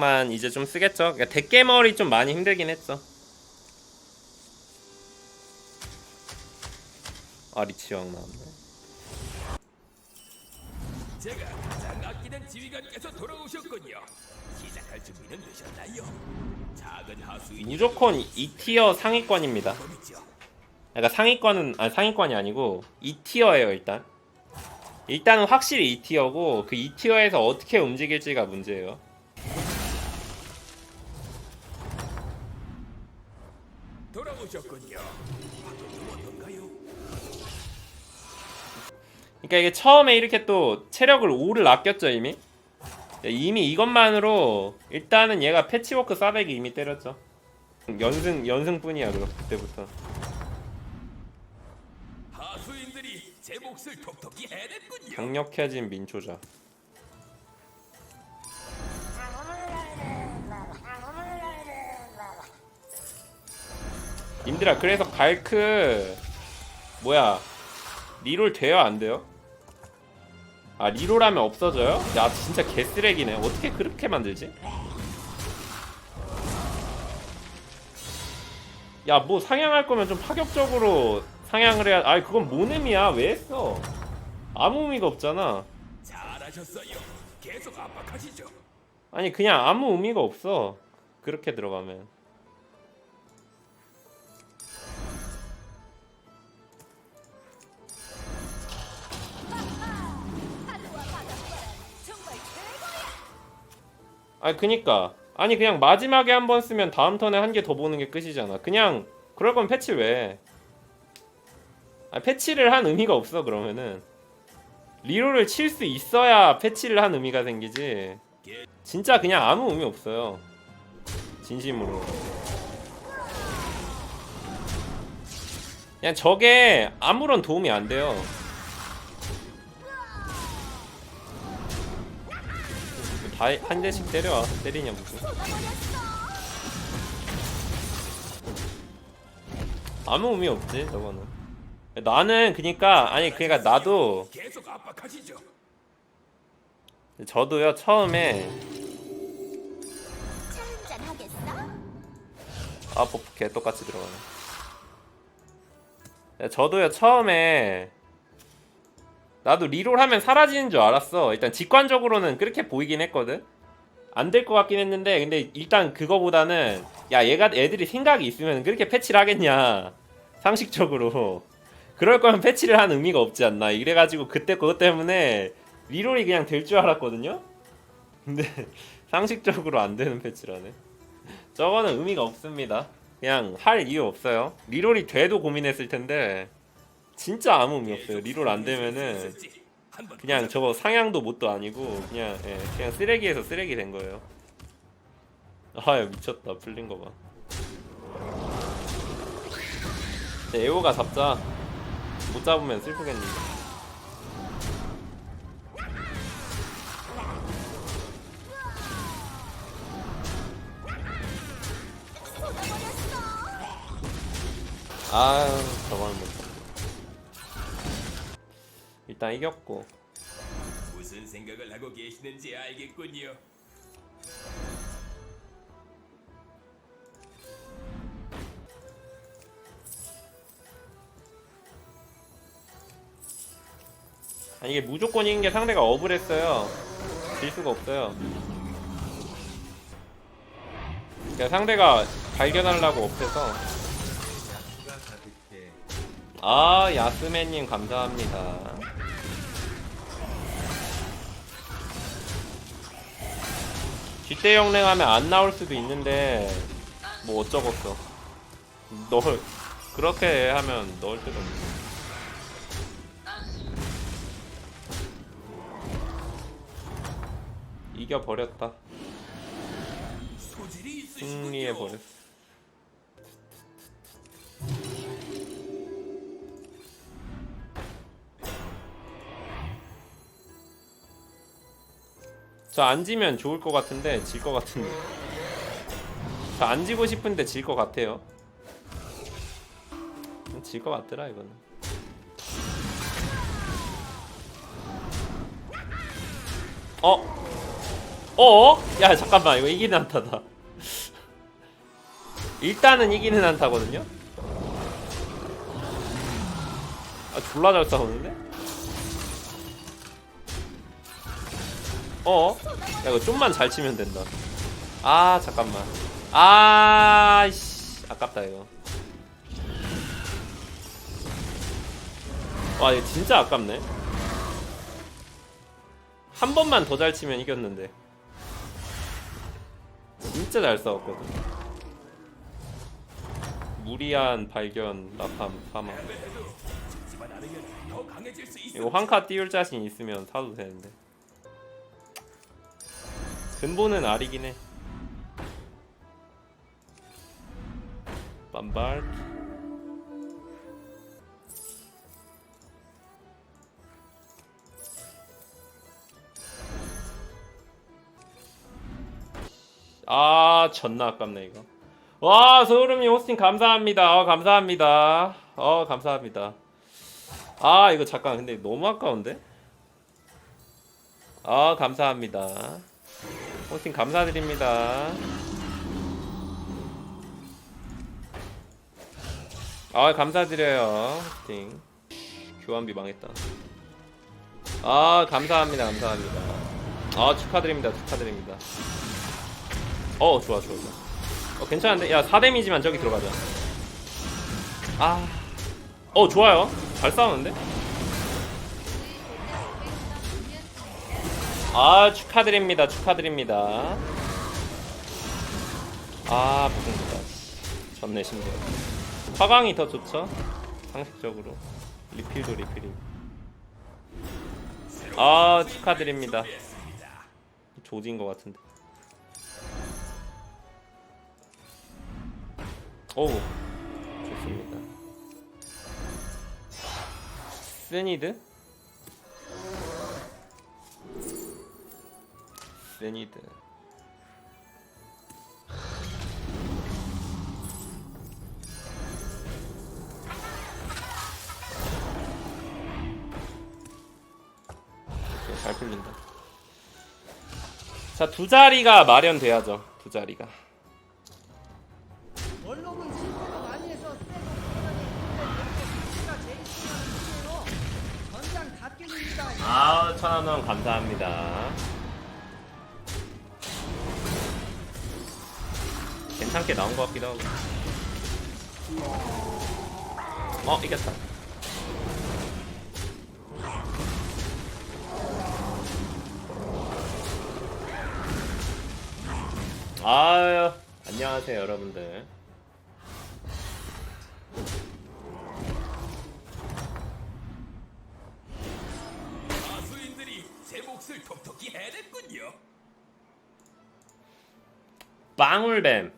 만 이제 좀 쓰겠죠. 그러니까 대깨머리 좀 많이 힘들긴 했죠. 아 리치왕 나왔네. 제가 가장 아끼는 지휘관께서 돌아오셨군요. 시작할 준비는 되셨나요? 작은 하수인 무조건 2티어 상위권입니다. 그러니까 상위권은 아니 상위권이 아니고 2티어예요 일단. 일단은 확실히 2티어고 그 2티어에서 어떻게 움직일지가 문제예요. 돌아오셨군요. 그러니까 이게 처음에 이렇게 또 체력을 5를 아꼈죠 이미. 이미 이것만으로 일단은 얘가 패치워크 싸대기 이미 때렸죠. 연승 연승뿐이야 그럼 그때부터. 하수인들이 제 몫을 톡톡히 해냈군요. 강력해진 민초자. 님들아 그래서 갈크 뭐야 리롤 돼요 안 돼요? 아 리롤하면 없어져요? 야 진짜 개쓰레기네 어떻게 그렇게 만들지? 야 뭐 상향할 거면 좀 파격적으로 상향을 해야 아이 그건 뭔 의미야. 왜 했어? 아무 의미가 없잖아. 잘하셨어요. 계속 압박하시죠. 아니 그냥 아무 의미가 없어. 그렇게 들어가면. 아니 그니까. 아니 그냥 마지막에 한 번 쓰면 다음 턴에 한 개 더 보는 게 끝이잖아. 그냥 그럴 거면 패치 왜 아, 패치를 한 의미가 없어 그러면은 리롤을 칠수 있어야 패치를 한 의미가 생기지 진짜 그냥 아무 의미 없어요. 진심으로. 그냥 저게 아무런 도움이 안 돼요. 다 한 대씩 때려와 때리냐 무슨 아무 의미 없지 저거는 나는 그니까 아니 그니까 나도 계속 압박하시죠. 저도요 처음에? 아 버프 개 똑같이 들어가네. 네, 저도요 처음에 나도 리롤하면 사라지는 줄 알았어. 일단 직관적으로는 그렇게 보이긴 했거든. 안 될 것 같긴 했는데 근데 일단 그거보다는 야 얘가 애들이 생각이 있으면 그렇게 패치를 하겠냐 상식적으로 그럴 거면 패치를 한 의미가 없지 않나 이래가지고 그때 그것 때문에 리롤이 그냥 될 줄 알았거든요. 근데 상식적으로 안 되는 패치라네. 저거는 의미가 없습니다. 그냥 할 이유 없어요. 리롤이 돼도 고민했을 텐데 진짜 아무 의미 없어요. 리롤 안 되면은 그냥 저거 상향도 뭣도 아니고 그냥 예, 그냥 쓰레기에서 쓰레기 된 거예요. 아야 미쳤다 풀린 거 봐. 네, 에오가 잡자. 못 잡으면 슬프겠는데. 아유 저거는 못. 일단 이겼고. 무슨 생각을 하고 계시는지 알겠군요. 아니 이게 무조건 이긴 게 상대가 업을 했어요. 질 수가 없어요. 그러니까 상대가 발견하려고 업해서 아 야스맨님 감사합니다. 뒷대 영랭하면 안 나올 수도 있는데 뭐 어쩌겠어. 널 그렇게 하면 넣을 데도 없네. 이겨 버렸다. 소질이 승리해 있으시군요. 버렸어. 저안 지면 좋을 것 같은데 질 것 같은데. 저안 지고 싶은데 질 것 같아요. 질 것 같더라 이거는. 어? 어? 야 잠깐만. 이거 이기는 한타다. 일단은 이기는 한타거든요? 아 졸라 잘 싸우는데? 어? 야 이거 좀만 잘 치면 된다. 아 잠깐만. 아이씨. 아깝다 이거. 와 이거 진짜 아깝네. 한 번만 더 잘 치면 이겼는데 진짜 잘 싸웠거든. 무리한 발견 라팜 사망. 이거 황카 띄울 자신 있으면 사도 되는데. 근본은 알이긴 해. 빰발 아 존나 아깝네 이거. 와 소름이 호스팅 감사합니다. 어 감사합니다. 어 감사합니다. 아 이거 잠깐 근데 너무 아까운데? 아 감사합니다. 호스팅 감사드립니다. 아 감사드려요 호스팅. 교환비 망했다. 아 감사합니다 감사합니다. 아 축하드립니다 축하드립니다 어 좋아 좋아 좋아. 어 괜찮은데? 야 4데미지만 저기 들어가자. 아어 좋아요. 잘 싸우는데? 아 축하드립니다 축하드립니다. 아 무슨다 졌네 심지어 화강이 더 좋죠? 상식적으로. 리필도 리필이. 아 축하드립니다. 조진 것 같은데 오 좋습니다. 세니드? 세니드. 오케이, 잘 풀린다. 자 두 자리가 마련돼야죠 두 자리가 아, 천원원 감사합니다. 괜찮게 나온 것 같기도 하고. 어, 이겼다. 아유, 안녕하세요, 여러분들. 빵울뱀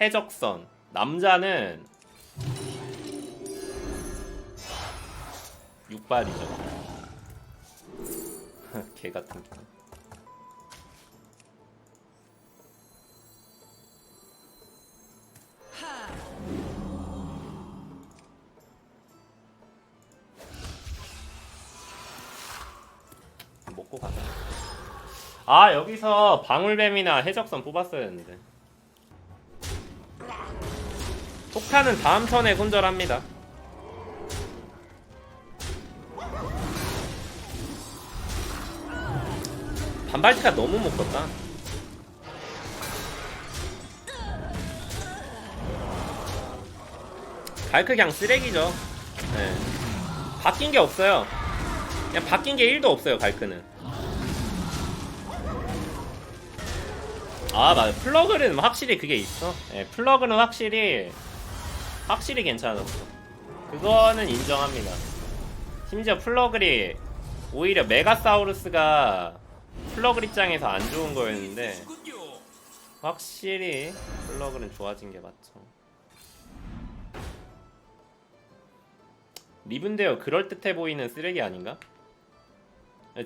해적선. 남자는 육발이죠. 개 같은 게 아 여기서 방울뱀이나 해적선 뽑았어야 했는데. 폭탄은 다음 턴에 손절합니다. 반발티가 너무 못 컸다. 발크 그냥 쓰레기죠. 네. 바뀐 게 없어요. 그냥 바뀐 게 1도 없어요 갈크는 아 맞아. 플러그는 확실히 그게 있어. 예, 플러그는 확실히 확실히 괜찮았어. 그거는 인정합니다. 심지어 플러글이 오히려 메가사우루스가 플러글 입장에서 안 좋은 거였는데. 확실히 플러그는 좋아진 게 맞죠. 리븐데어 그럴듯해 보이는 쓰레기 아닌가?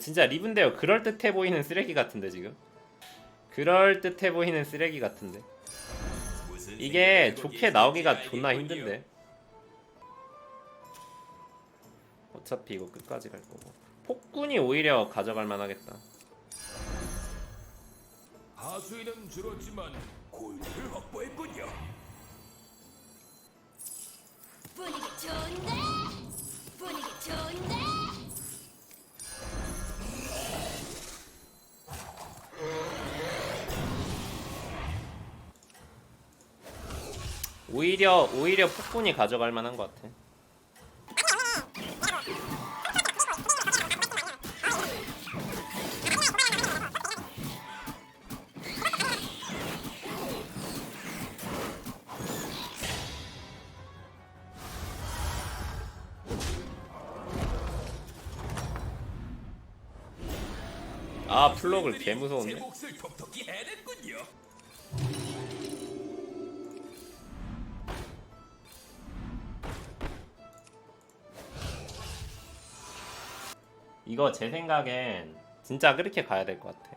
진짜 리븐데어 그럴듯해 보이는 쓰레기 같은데 지금 그럴듯해 보이는 쓰레기 같은데 이게 좋게 나오기가 존나. 힘든데 어차피 이거 끝까지 갈 거고 폭군이 오히려 가져갈 만하겠다 하수인은 줄었지만 골드를 확보했군요. 분위기 좋은데? 분위기 좋은데? 오히려 오히려 폭군이 가져갈 만한 것 같아. 아 플럭을 개제 무서운데. 이거 제 생각엔 진짜 그렇게 가야 될 것 같아.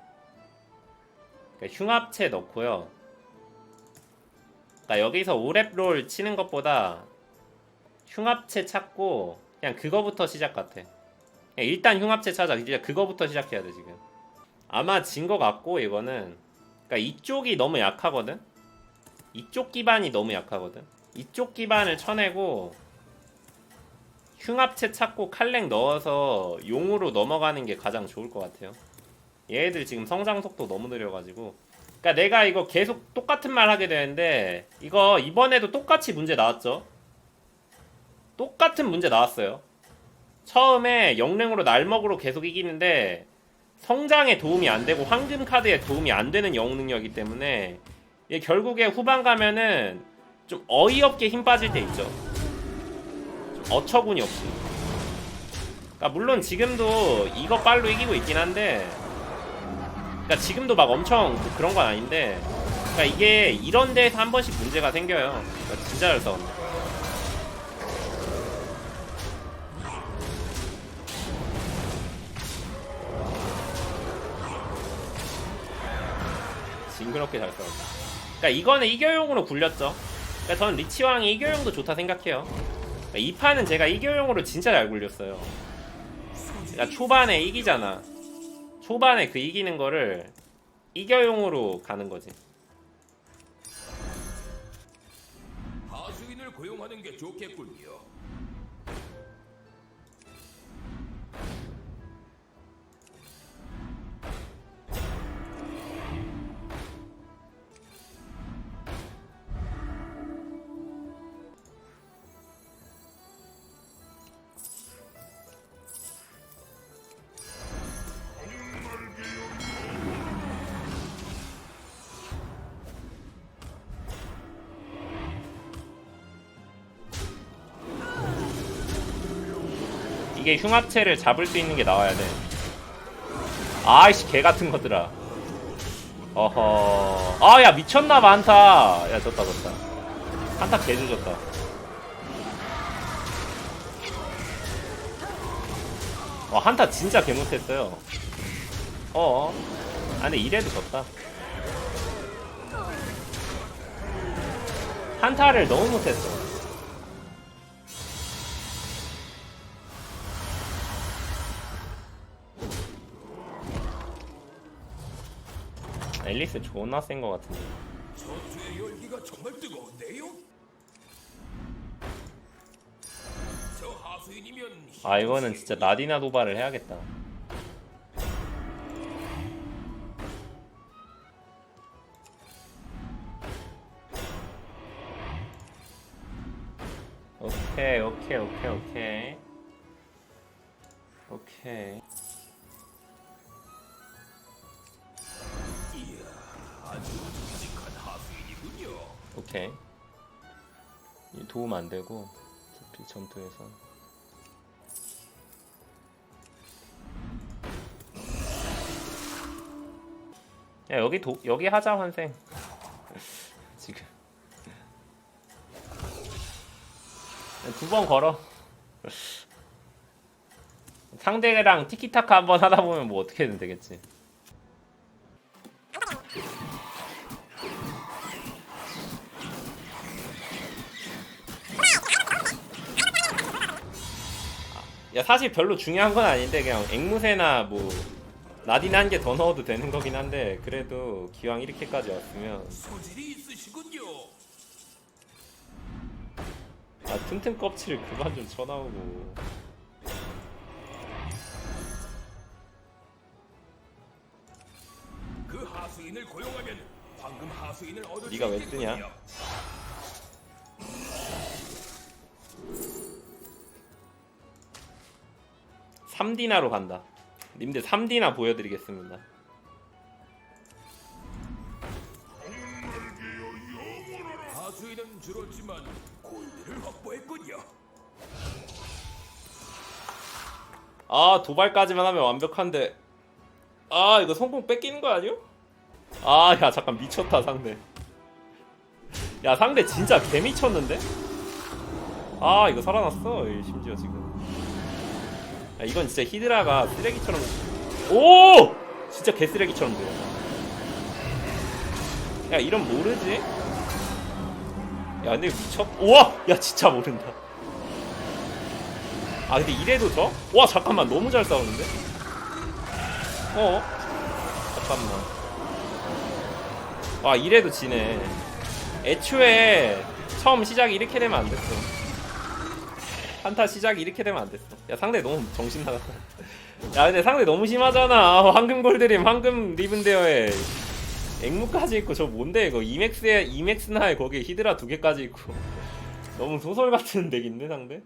그러니까 흉합체 넣고요. 그러니까 여기서 오랩롤 치는 것보다 흉합체 찾고 그냥 그거부터 시작 같아. 일단 흉합체 찾아. 이제 그거부터 시작해야 돼 지금. 아마 진 것 같고 이거는 그러니까 이쪽이 너무 약하거든. 이쪽 기반이 너무 약하거든. 이쪽 기반을 쳐내고 흉합체 찾고 칼렉 넣어서 용으로 넘어가는 게 가장 좋을 것 같아요. 얘네들 지금 성장 속도 너무 느려가지고. 그러니까 내가 이거 계속 똑같은 말 하게 되는데 이거 이번에도 똑같이 문제 나왔죠. 똑같은 문제 나왔어요. 처음에 영랭으로 날먹으로 계속 이기는데 성장에 도움이 안 되고 황금 카드에 도움이 안 되는 영웅 능력이기 때문에 얘 결국에 후반 가면은 좀 어이없게 힘 빠질 때 있죠. 좀 어처구니 없이. 그러니까 물론 지금도 이거 빨로 이기고 있긴 한데, 그러니까 지금도 막 엄청 뭐 그런 건 아닌데, 그러니까 이게 이런 데에서 한 번씩 문제가 생겨요. 그러니까 진짜 잘 싸운다. 징그럽게 잘 싸운다. 그러니까 이거는 이겨용으로 굴렸죠. 그러니까 저는 리치왕이 이겨용도 좋다 생각해요. 이 판은 제가 이겨용으로 진짜 잘 굴렸어요. 그러니까 초반에 이기잖아. 초반에 그 이기는 거를 이겨용으로 가는 거지. 하수인을 고용하는 게 좋겠군요. 이게 흉합체를 잡을 수 있는 게 나와야 돼. 아이씨 개 같은 것들아. 어허. 아 야 미쳤나봐 한타. 야 졌다 졌다. 한타 개 조졌다. 와 한타 진짜 개 못했어요. 어. 아 근데 이래도 졌다. 한타를 너무 못했어. 앨리스 존나 센 거 같은데. 전투의 열기가 정말 뜨거운데요? 저 하수인이면 아 이거는 진짜 나디나 도발을 해야겠다. 오케이 오케이 오케이 오케이 오케이 오케이 이 도움 안 되고 어차피 전투에서. 야 여기 도 여기 하자 환생. 지금. 두 번 걸어. 상대랑 티키타카 한번 하다 보면 뭐 어떻게든 되겠지 야 사실 별로 중요한 건 아닌데 그냥 앵무새나 뭐 나딘 한 개 더 넣어도 되는 거긴 한데 그래도 기왕 이렇게까지 왔으면 소질이 있으시군요. 아 튼튼 껍질 그만 좀 쳐나오고 그 하수인을 고용하면 황금 하수인을 얻을 네가 수 왜 있겠군요. 뜨냐? 삼디나로 간다 님들 삼디나 보여드리겠습니다 하수인은 줄었지만 골드를 확보했군요. 아 도발까지만 하면 완벽한데 아 이거 성공 뺏기는 거 아니요? 아 야 잠깐 미쳤다 상대 야 상대 진짜 개 미쳤는데? 아 이거 살아났어 이 심지어 지금 야 이건 진짜 히드라가 쓰레기처럼 오! 진짜 개 쓰레기처럼 돼요 야 이런 모르지? 야 근데 미쳤 우와! 야 진짜 모른다 아 근데 이래도 져? 와 잠깐만 너무 잘 싸우는데? 어? 잠깐만 와 이래도 지네 애초에 처음 시작이 이렇게 되면 안 됐어 한타 시작이 이렇게 되면 안 됐어. 야 상대 너무 정신 나갔다. 야 근데 상대 너무 심하잖아. 황금 골드림 황금 리븐 대어에 앵무까지 있고 저 뭔데 이거? 이맥스에 이맥스나에 거기에 히드라 두 개까지 있고. 너무 소설 같은 덱인데 상대?